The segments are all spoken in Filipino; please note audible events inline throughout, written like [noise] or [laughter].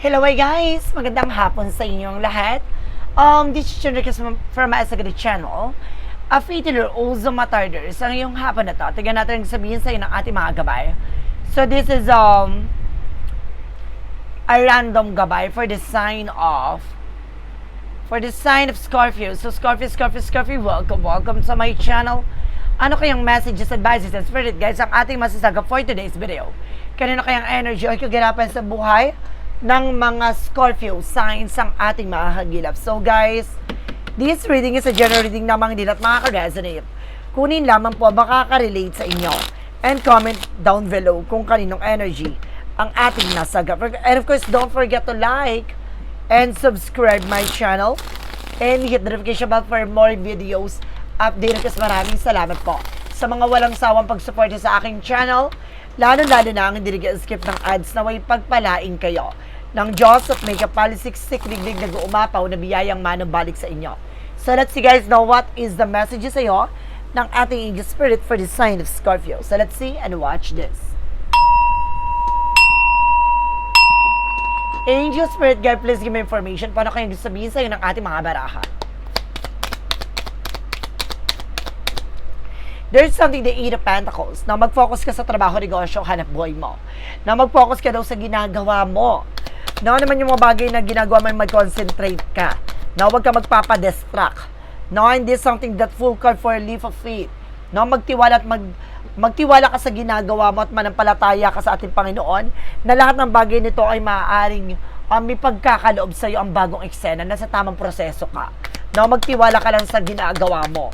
Hello hi guys! Magandang hapon sa inyong lahat. Um, this is Chandra from Asagari Channel. A fatal or also matarders. Ang iyong hapon na to, tignan natin ang sabihin sa iyo ng ating mga gabay. So this is um a random gabay for the sign of for the sign of Scorpio. So Scorpio, Scorpio, Scorpio, welcome, welcome to my channel. Ano kayang messages, advices, and spirit guys ang ating masasaga for today's video? Kanino kayang energy o kaganapan sa buhay ng mga Scorpio signs ang ating makakagilap? So guys, this reading is a general reading namang hindi at makaka-resonate. Kunin lamang po makaka-relate sa inyo. And comment down below kung kaninong energy ang ating nasaga. And of course, don't forget to like and subscribe my channel and hit the notification bell for more videos update kasi maraming salamat po sa mga walang sawang pagsuporta sa aking channel lalo-lalo na ang hindi skip ng ads na may pagpalain kayo ng Diyos at may kapalisiksik digdig nag-uumapaw na biyayang manubalik sa inyo. So let's see guys know what is the message sa iyo ng ating angel spirit for the sign of Scorpio. So let's see and watch this. Angel Spirit Guide, please give me information. Paano kayo sabihin sa'yo ng ating mga baraha? There's something the Eight of Pentacles na mag-focus ka sa trabaho, negosyo, hanap buhay mo. Na mag-focus ka daw sa ginagawa mo. Na naman yung mga bagay na ginagawa mo, mag-concentrate ka. Na huwag ka magpapadistract. No, hindi something that full card for a leap of faith. No, magtiwala at mag magtiwala ka sa ginagawa mo at manampalataya ka sa ating Panginoon na lahat ng bagay nito ay maaaring um, may pagkakaloob sa iyo ang bagong eksena na sa tamang proseso ka. No, magtiwala ka lang sa ginagawa mo.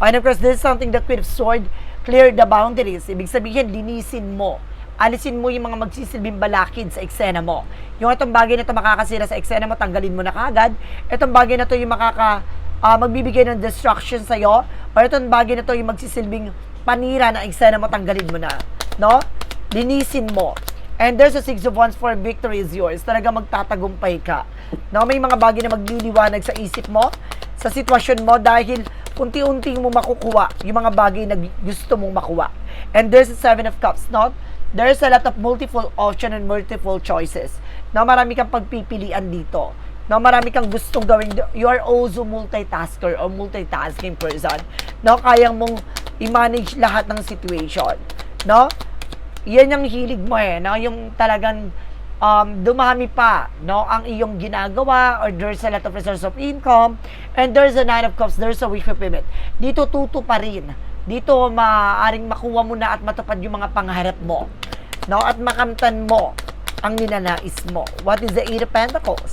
And of course, this is something that Queen of Sword, clear the boundaries. Ibig sabihin, linisin mo. Alisin mo yung mga magsisilbing balakid sa eksena mo. Yung itong bagay na ito makakasira sa eksena mo, tanggalin mo na kagad. Itong bagay na ito yung makaka, ah, magbibigay ng destruction sa'yo. Or itong bagay na ito yung magsisilbing panira na eksena mo, tanggalin mo na. No? Linisin mo. And there's a six of wands for victory is yours. Talaga magtatagumpay ka. No, may mga bagay na magliliwanag sa isip mo, sa sitwasyon mo dahil unti-unti mo makukuha yung mga bagay na gusto mong makuha. And there's a seven of cups, no? There's a lot of multiple option and multiple choices. No, marami kang pagpipilian dito. No, marami kang gustong gawin. You are also multitasker or multitasking person. No, kayang mong i-manage lahat ng situation. No? yan yung hilig mo eh, no? Yung talagang um, dumami pa, no? Ang iyong ginagawa or there's a lot of resource of income and there's a nine of cups, there's a wish fulfillment. Dito tuto pa rin. Dito maaaring makuha mo na at matupad yung mga pangarap mo. No? At makamtan mo ang ninanais mo. What is the Eight of Pentacles?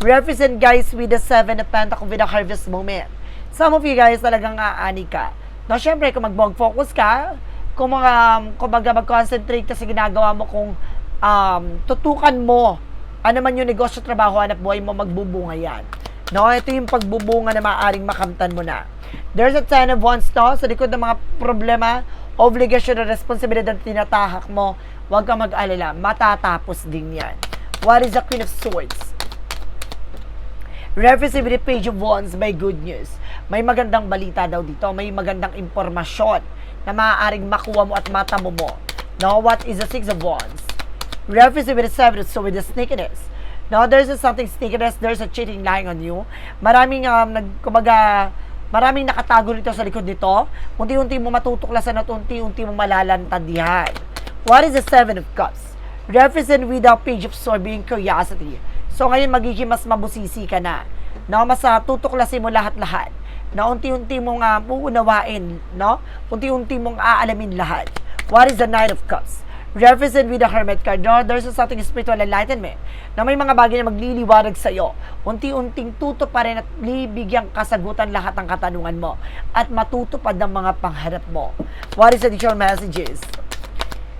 Represent guys with the Seven of Pentacles with the harvest moment. Some of you guys talagang aani ka. No, syempre, kung mag-focus ka, kung mga, kumbaga mag-concentrate ka sa ginagawa mo, kung um, tutukan mo, ano man yung negosyo, trabaho, hanap buhay mo, magbubunga yan. No, ito yung pagbubunga na maaaring makamtan mo na. There's a ten of wands to, sa likod ng mga problema, obligasyon na responsibilidad na tinatahak mo, huwag kang mag-alala, matatapos din yan. What is the Queen of Swords? Reference the page of wands by good news. May magandang balita daw dito, may magandang impormasyon na maaaring makuha mo at mata mo mo. Now, what is the six of wands? Reference with the seven, so with the sneakiness. Now, there's a something sneakiness, there's a cheating lying on you. Maraming, um, nag, kumbaga, maraming nakatago nito sa likod nito. Unti-unti mo matutuklasan at unti-unti mo malalantad yan. What is the seven of cups? Represent with the page of sword being curiosity. So ngayon magiging mas mabusisi ka na. No, mas uh, tutuklasin mo lahat-lahat. Na unti-unti mong uh, uunawain, no? Unti-unti mong aalamin lahat. What is the Nine of Cups? Represent with the Hermit card. No, there's a something spiritual enlightenment na may mga bagay na magliliwanag sa iyo. Unti-unting tuto pa rin at bibigyan kasagutan lahat ng katanungan mo at matutupad ng mga pangharap mo. What is additional messages?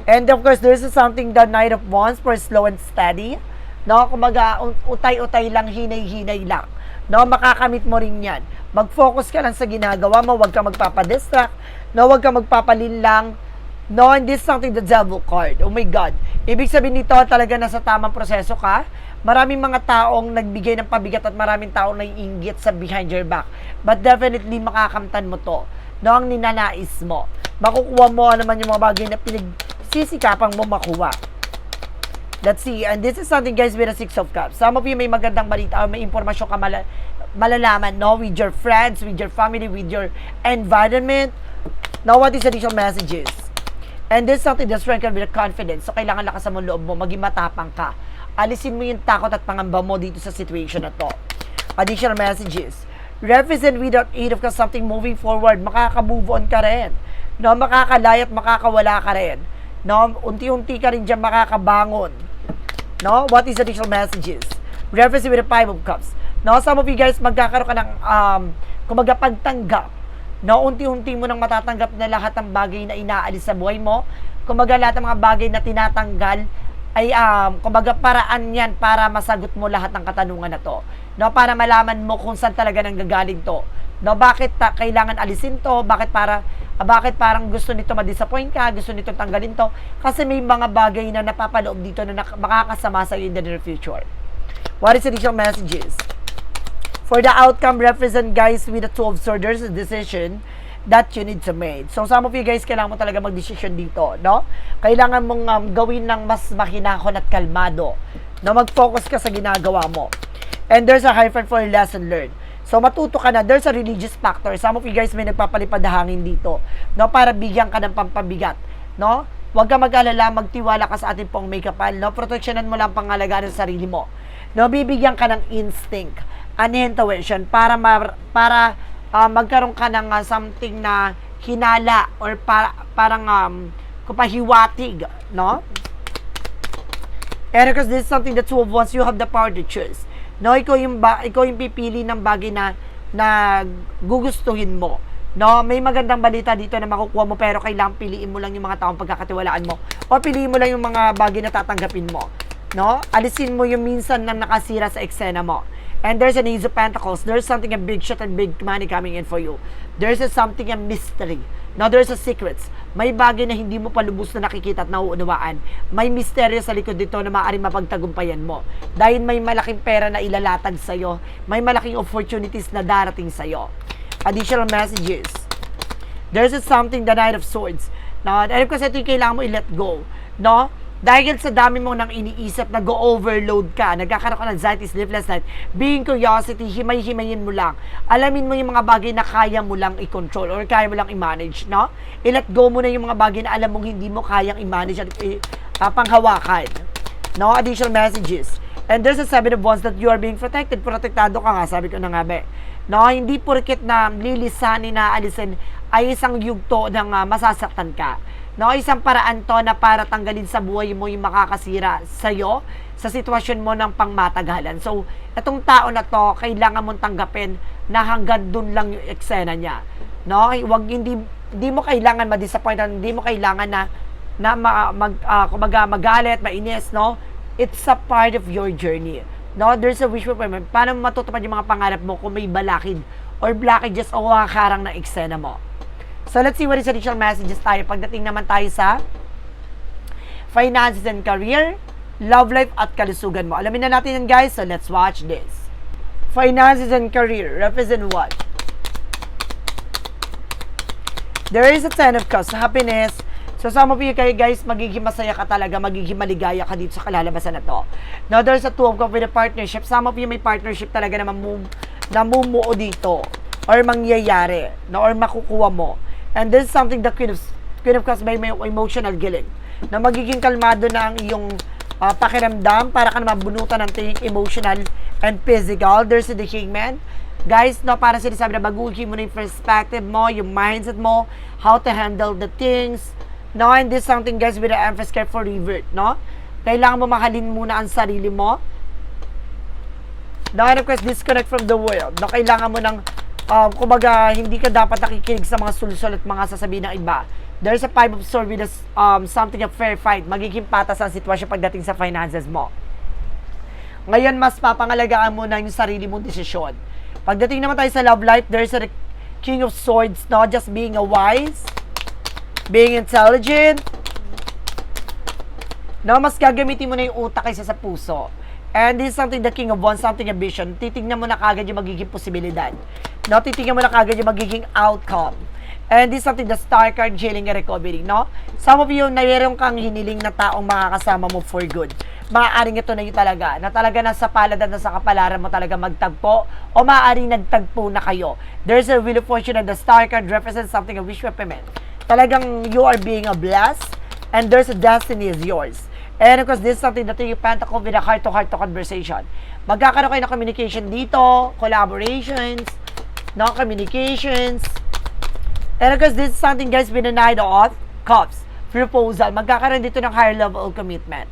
And of course, there's something the Knight of Wands for slow and steady. No, kumaga utay-utay lang, hinay-hinay lang. No, makakamit mo rin 'yan. Mag-focus ka lang sa ginagawa mo, huwag ka magpapa-distract. No, huwag ka magpapalin lang. No, and this is something the devil card. Oh my God. Ibig sabihin nito, talaga nasa tamang proseso ka. Maraming mga taong nagbigay ng pabigat at maraming taong naiinggit sa behind your back. But definitely makakamtan mo to. No, ang ninanais mo. Makukuha mo naman yung mga bagay na pinagsisikapang mo makuha. Let's see. And this is something guys with a Six of Cups. Some of you may magandang balita or may impormasyon ka mala- malalaman, no? With your friends, with your family, with your environment. Now, what is additional messages? And is something that's strengthened with confidence. So, kailangan lakas mo loob mo, maging matapang ka. Alisin mo yung takot at pangamba mo dito sa situation na to. Additional messages. Represent without aid of something moving forward. Makaka-move on ka rin. No, makakalaya at makakawala ka rin. No, unti-unti ka rin dyan makakabangon. No? What is additional messages? Reference with the Five of Cups. No, some of you guys magkakaroon ka ng um, kumaga pagtanggap. No, unti-unti mo nang matatanggap na lahat ng bagay na inaalis sa buhay mo. Kumaga lahat ng mga bagay na tinatanggal ay um, kumbaga paraan yan para masagot mo lahat ng katanungan na to. No, para malaman mo kung saan talaga nang gagaling to. No, bakit ta- kailangan alisin to? Bakit para ah, bakit parang gusto nito ma-disappoint ka, gusto nito tanggalin to? Kasi may mga bagay na napapaloob dito na nak- makakasama sa in the near future. What is additional messages? For the outcome represent guys with the two of swords, there's decision that you need to make. So some of you guys kailangan mo talaga mag-decision dito, no? Kailangan mong um, gawin ng mas mahinahon at kalmado. Na mag-focus ka sa ginagawa mo. And there's a hyphen for lesson learned. So matuto ka na, there's a religious factor. Some of you guys may nagpapalipad na hangin dito, no? Para bigyan ka ng pampabigat, no? Huwag ka mag-alala, magtiwala ka sa ating pong make-upal, no? Proteksyonan mo lang pangalagaan sa sarili mo. No, bibigyan ka ng instinct, an intuition para ma- para ah, magkaroon ka ng ah, something na hinala or para, parang um, kupahiwatig, no? And this is something that two of once you have the power to choose. No, ikaw yung ba, ikaw yung pipili ng bagay na na gugustuhin mo. No, may magandang balita dito na makukuha mo pero kailangan piliin mo lang yung mga taong pagkakatiwalaan mo o piliin mo lang yung mga bagay na tatanggapin mo. No? Alisin mo yung minsan na nakasira sa eksena mo. And there's an Ace of Pentacles. There's something a big shot and big money coming in for you. There's a something a mystery. Now, there's a secrets. May bagay na hindi mo pa lubos na nakikita at nauunawaan. May misteryo sa likod dito na maaaring mapagtagumpayan mo. Dahil may malaking pera na ilalatag sa'yo. May malaking opportunities na darating sa'yo. Additional messages. There's a something, the Knight of Swords. No, alam ko sa ito yung kailangan mo i-let go. No? Dahil sa dami mo nang iniisip, nag-overload ka, nagkakaroon ka ng anxiety, sleepless night, being curiosity, himay-himayin mo lang. Alamin mo yung mga bagay na kaya mo lang i-control or kaya mo lang i-manage, no? I-let go mo na yung mga bagay na alam mong hindi mo kayang i-manage at panghawakan. No? Additional messages. And there's a seven of wands that you are being protected. Protektado ka nga, sabi ko na nga be. No, hindi porket na lilisanin na alisin ay isang yugto ng ah, masasaktan ka. No, isang paraan to na para tanggalin sa buhay mo yung makakasira sa'yo sa sitwasyon mo ng pangmatagalan. So, itong tao na to, kailangan mong tanggapin na hanggang dun lang yung eksena niya. No, wag hindi hindi mo kailangan ma-disappoint, hindi mo kailangan na na ma, mag ah, kumbaga magalit, mainis, no? It's a part of your journey. No, there's a wish fulfillment. Paano matutupad yung mga pangarap mo kung may balakid or blockages o kakarang na eksena mo? So, let's see what is additional messages tayo. Pagdating naman tayo sa finances and career, love life at kalusugan mo. Alamin na natin yan guys, so let's watch this. Finances and career, represent what? There is a ten of cups, happiness. So some of you kayo guys, magiging masaya ka talaga, magiging maligaya ka dito sa kalalabasan na to. Now there's a two of cups with a partnership. Some of you may partnership talaga na mamu namumuo dito or mangyayari no, or makukuha mo. And this is something the Queen of, Queen of Cups may, may emotional giling na magiging kalmado na ang iyong ah, pakiramdam para ka na mabunutan ng tingin emotional and physical. There's the Kingman. Guys, no, para sinasabi na baguhin mo na yung perspective mo, yung mindset mo, how to handle the things. No, and this is something guys with the emphasis care for revert, no? Kailangan mo mahalin muna ang sarili mo. No, and of course, disconnect from the world. No, kailangan mo ng, um, kumbaga, hindi ka dapat nakikinig sa mga sulsol at mga sasabihin ng iba. There's a five of swords with a, um, something of fair fight. Magiging patas ang sitwasyon pagdating sa finances mo. Ngayon, mas papangalagaan mo na yung sarili mong desisyon. Pagdating naman tayo sa love life, there's a King of Swords, not just being a wise, being intelligent, no, mas gagamitin mo na yung utak kaysa sa puso. And this is something the King of Wands, something a vision. Titignan mo na kagad yung magiging posibilidad. No, titignan mo na kagad yung magiging outcome. And this is something the star card healing and recovery, no? Some of you, meron kang hiniling na taong makakasama mo for good. Maaaring ito na yun talaga, na talaga nasa palad at nasa kapalaran mo talaga magtagpo o maaaring nagtagpo na kayo. There's a wheel of fortune and the star card represents something a wish fulfillment. Talagang you are being a blessed and there's a destiny is yours. And of course, this is something that you pentacle with a heart-to-heart to conversation. Magkakaroon kayo ng communication dito, collaborations, no communications, And of this is something guys nine of cups. Proposal. Magkakaroon dito ng higher level commitment.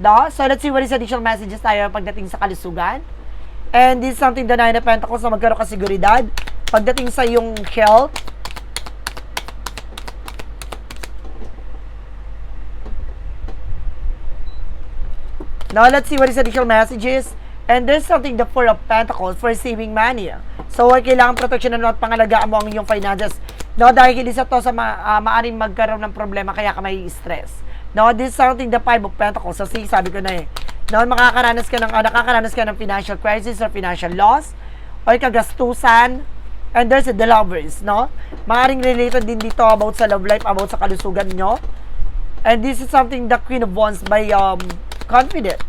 No? So, let's see what is additional messages tayo pagdating sa kalusugan. And this is something the nine of pentacles na magkaroon ka seguridad. Pagdating sa yung health. Now, let's see what is additional messages. And there's something the Four of Pentacles for saving money. So, kailangan proteksyonan mo at pangalagaan mo ang iyong finances. No, dahil isa to sa ma uh, maaring magkaroon ng problema kaya ka may stress. No, this is something the Five of Pentacles. So, see, sabi ko na eh. No, makakaranas ka ng, uh, nakakaranas ka ng financial crisis or financial loss or kagastusan and there's the lovers, no? Maaring related din dito about sa love life, about sa kalusugan nyo. And this is something the Queen of Wands by um, confident.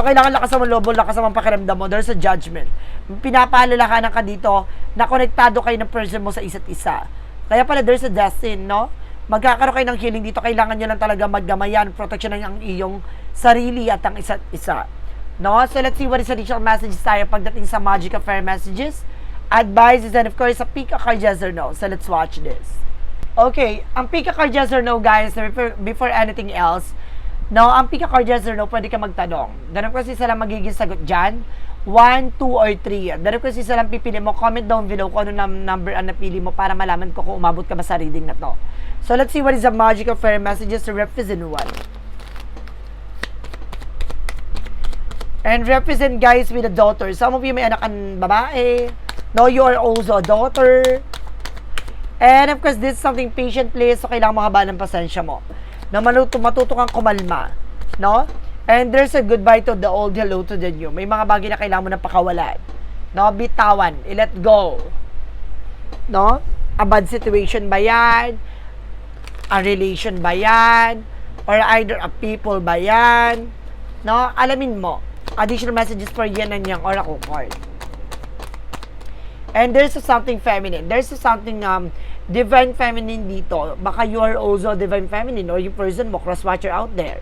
So, kailangan lakas mo lobo, lakas mo pakiramdam mo. There's a judgment. Pinapaalalahanan ka dito na konektado kayo ng person mo sa isa't isa. Kaya pala, there's a destiny, no? Magkakaroon kayo ng healing dito. Kailangan nyo lang talaga maggamayan, protection ang iyong sarili at ang isa't isa. No? So, let's see what is additional messages tayo pagdating sa Magic Affair messages, advices, and of course, sa Pick a Card Yes or No. So, let's watch this. Okay, ang Pick a Card Yes or No, guys, before, before anything else, No, ang pick a card yes or no, pwede ka magtanong. Ganun kasi sila magiging sagot dyan. 1, 2, or 3. Ganun kasi sila pipili mo. Comment down below kung ano na number ang napili mo para malaman ko kung umabot ka ba sa reading na to. So, let's see what is the magical fair messages to represent what. And represent guys with a daughter. Some of you may anak ang babae. No, you are also a daughter. And of course, this is something patient please. So, kailangan mo haba ng pasensya mo na maluto, matuto kang kumalma. No? And there's a goodbye to the old, hello to the new. May mga bagay na kailangan mo na pakawalan. No? Bitawan. I-let go. No? A bad situation ba yan? A relation ba yan? Or either a people ba yan? No? Alamin mo. Additional messages for yan and yang oracle card. And there's something feminine. There's something um, divine feminine dito. Baka you are also divine feminine or yung person mo, cross-watcher out there.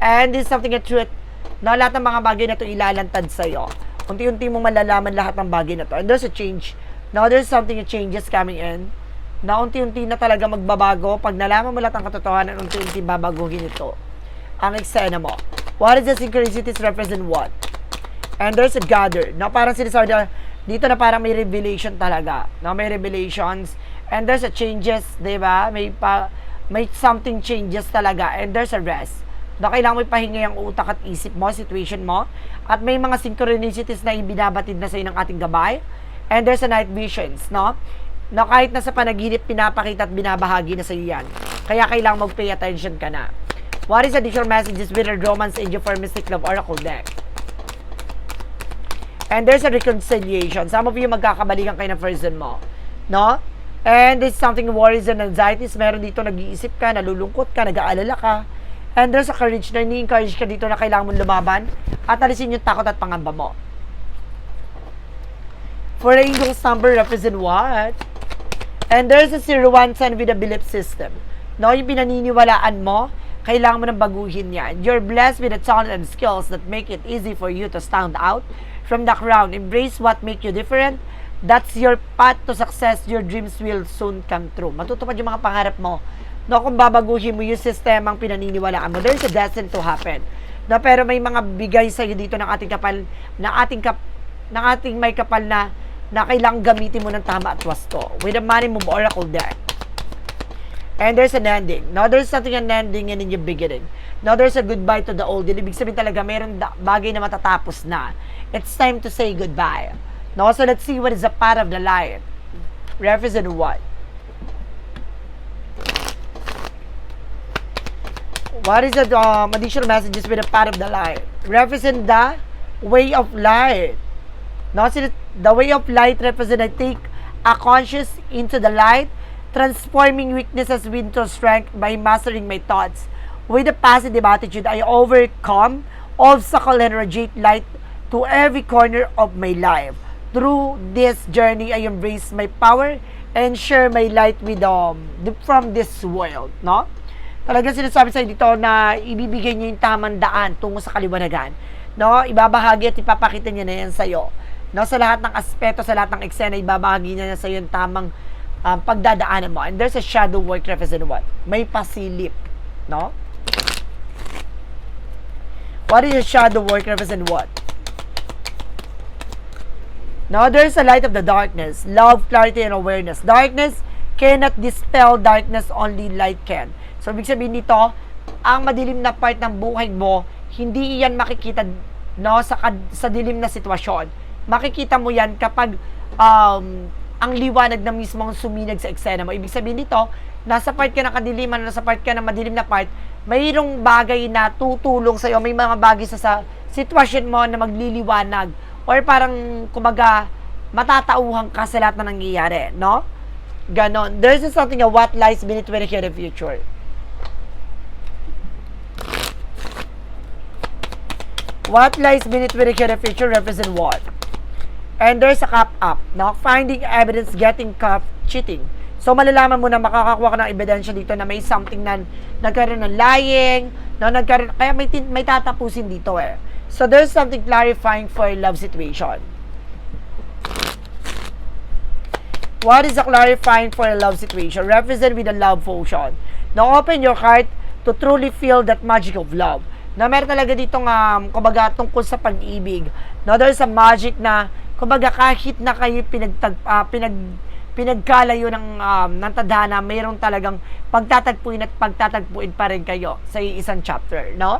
And this is something a truth na lahat ng mga bagay na ito ilalantad sa'yo. Unti-unti mo malalaman lahat ng bagay na to. And there's a change. Now, there's something a changes coming in na unti-unti na talaga magbabago. Pag nalaman mo lahat ng katotohanan, unti-unti babaguhin ito. Ang eksena mo. What is the synchronicities represent what? And there's a gather. Na parang sinasabi na, dito na parang may revelation talaga. Na may revelations. And there's a changes, di ba? May, pa, may something changes talaga. And there's a rest. Na kailangan mo ipahinga yung utak at isip mo, situation mo. At may mga synchronicities na ibinabatid na sa'yo ng ating gabay. And there's a night visions, no? Na kahit nasa panaginip, pinapakita at binabahagi na sa'yo yan. Kaya kailangan mag-pay attention ka na. What is additional messages with a romance angel for Mystic Love Oracle deck? And there's a reconciliation. Some of you magkakabalikan kayo ng person mo. No? And this is something worries and anxieties. Meron dito nag-iisip ka, nalulungkot ka, nag-aalala ka. And there's a courage na ni-encourage ka dito na kailangan mong lumaban at alisin yung takot at pangamba mo. For the angel's number represent what? And there's a 01 sign with a belief system. No, yung pinaniniwalaan mo, kailangan mo nang baguhin yan. You're blessed with the talent and skills that make it easy for you to stand out from the crowd. Embrace what make you different. That's your path to success. Your dreams will soon come true. Matutupad yung mga pangarap mo. No, kung babaguhin mo yung sistemang pinaniniwalaan mo, there's a destiny to happen. No, pero may mga bigay sa dito ng ating kapal, ng ating kap, ng ating may kapal na na kailangang gamitin mo ng tama at wasto. With the money move oracle deck. And there's an ending. Now, there's something an ending and in your beginning. Now, there's a goodbye to the old. Ibig sabihin talaga, mayroon bagay na matatapos na. It's time to say goodbye. Now, so let's see what is a part of the light. Represent what? What is the um, additional messages with a part of the light? Represent the way of light. Now, so the way of light represent I take a conscious into the light transforming weaknesses into strength by mastering my thoughts. With a positive attitude, I overcome obstacle and radiate light to every corner of my life. Through this journey, I embrace my power and share my light with um, the- from this world, no? Talagang sinasabi sa dito na ibibigay niya yung tamang daan tungo sa kaliwanagan. No? Ibabahagi at ipapakita niya na yan sa'yo. No? Sa lahat ng aspeto, sa lahat ng eksena, ibabahagi niya na sa'yo yung tamang um, pagdadaanan mo. And there's a shadow work represent what? May pasilip. No? What is a shadow work represent what? Now, there's a light of the darkness, love, clarity, and awareness. Darkness cannot dispel darkness, only light can. So, ibig sabihin nito, ang madilim na part ng buhay mo, hindi iyan makikita no, sa, sa dilim na sitwasyon. Makikita mo yan kapag um, ang liwanag na mismo ang suminag sa eksena mo. Ibig sabihin nito, nasa part ka ng kadiliman, nasa part ka ng madilim na part, mayroong bagay na tutulong sa'yo, may mga bagay sa, sa sitwasyon mo na magliliwanag or parang kumaga matatauhan ka sa lahat na nangyayari, no? Ganon. There's just something of what lies beneath when you the future. What lies beneath when you the future represent what? And there's a cup up, no? Finding evidence, getting caught, cheating. So, malalaman mo na makakakuha ka ng ebidensya dito na may something na nagkaroon ng lying, no? Nagkaroon, kaya may, may tatapusin dito eh. So, there's something clarifying for a love situation. What is a clarifying for a love situation? Represent with a love potion. Now, open your heart to truly feel that magic of love. Na meron talaga ditong, um, kumbaga, tungkol sa pag-ibig. No, there's a magic na, kumbaga, kahit na kayo pinagtag, ah, pinag, pinagkalayo ng, um, ng tadhana, mayroong talagang pagtatagpuin at pagtatagpuin pa rin kayo sa isang chapter, no?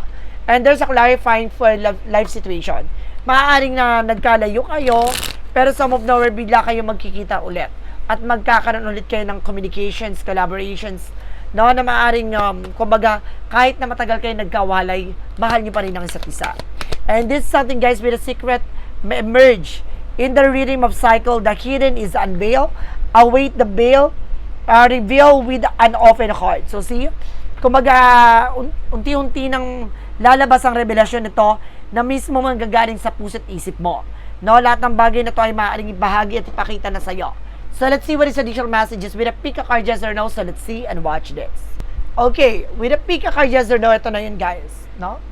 And there's a clarifying for life situation. Maaaring na nagkalayo kayo, pero some of nowhere bigla kayo magkikita ulit. At magkakaroon ulit kayo ng communications, collaborations, no, na maaaring, um, kumbaga, kahit na matagal kayo nagkawalay, mahal niyo pa rin ang isa't isa. And this is something, guys, with a secret may emerge in the rhythm of cycle. The hidden is unveiled. Await the veil, uh, reveal with an open heart. So, see, kumbaga, un- unti-unti nang lalabas ang revelasyon nito na mismo manggagaling sa puso't isip mo. No, lahat ng bagay na to ay maaaring ibahagi at ipakita na sa'yo. So, let's see what is additional messages with a pick a card yes or no. So, let's see and watch this. Okay, with a pick a card yes or no, ito na yun guys. No?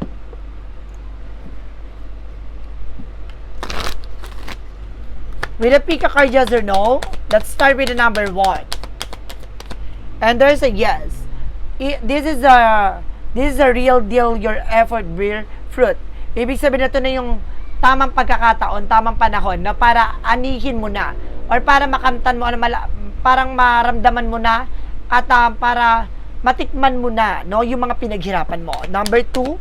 With a pick a card yes or no, let's start with the number one. And there's a yes. I- this is a this is a real deal your effort bear fruit. Ibig sabihin na ito na yung tamang pagkakataon, tamang panahon na para anihin mo na or para makamtan mo ano mala, parang maramdaman mo na at ah, para matikman mo na no yung mga pinaghirapan mo. Number two,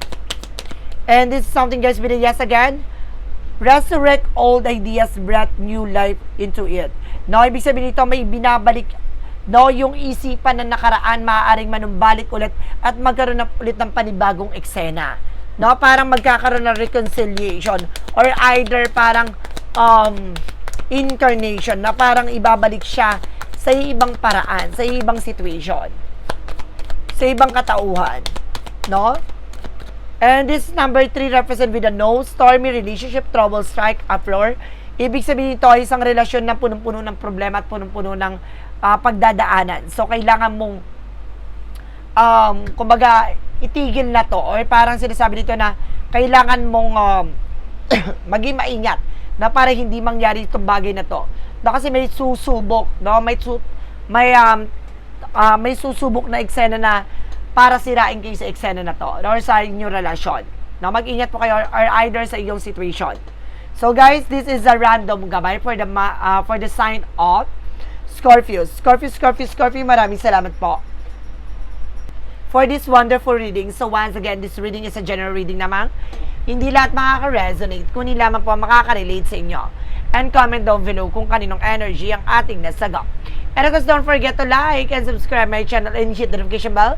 and this is something guys yes again. Resurrect old ideas, breath new life into it. No, ibig sabihin nito may binabalik no, yung isipan na nakaraan maaaring manumbalik ulit at magkaroon na ulit ng panibagong eksena. No, parang magkakaroon ng reconciliation or either parang um, incarnation na parang ibabalik siya sa ibang paraan, sa ibang situation, sa ibang katauhan. No? And this number 3 represent with a no, stormy relationship, trouble, strike, uproar. Ibig sabihin ito ay isang relasyon na punong-puno ng problema at punong-puno ng ah, pagdadaanan. So, kailangan mong um, kumbaga, itigil na to. Or parang sinasabi dito na kailangan mong um, [coughs] maging maingat na para hindi mangyari itong bagay na to. No, kasi may susubok, no? May su- may um, ah, may susubok na eksena na para sirain kayo sa eksena na to or sa inyong relasyon. No, mag-ingat po kayo or, either sa iyong situation. So guys, this is a random gabay for the ah, for the sign of Scorpio. Scorpio, Scorpio, Scorpio, maraming salamat po for this wonderful reading. So once again, this reading is a general reading naman. Hindi lahat makaka-resonate, kundi lamang po makaka-relate sa inyo. And comment down below kung kaninong energy ang ating nasagap. And of course, don't forget to like and subscribe my channel and hit the notification bell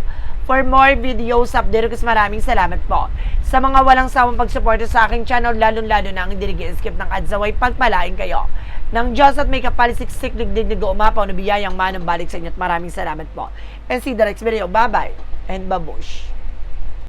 for more videos update kasi maraming salamat po. Sa mga walang sawang pagsuporta sa aking channel, lalong-lalo na ang hindi skip ng adsaway, pagpalain kayo. Ng Diyos at may kapalisiksik ligdig na umapaw na biyayang manang balik sa inyo at maraming salamat po. And see the next video. Bye-bye and babush.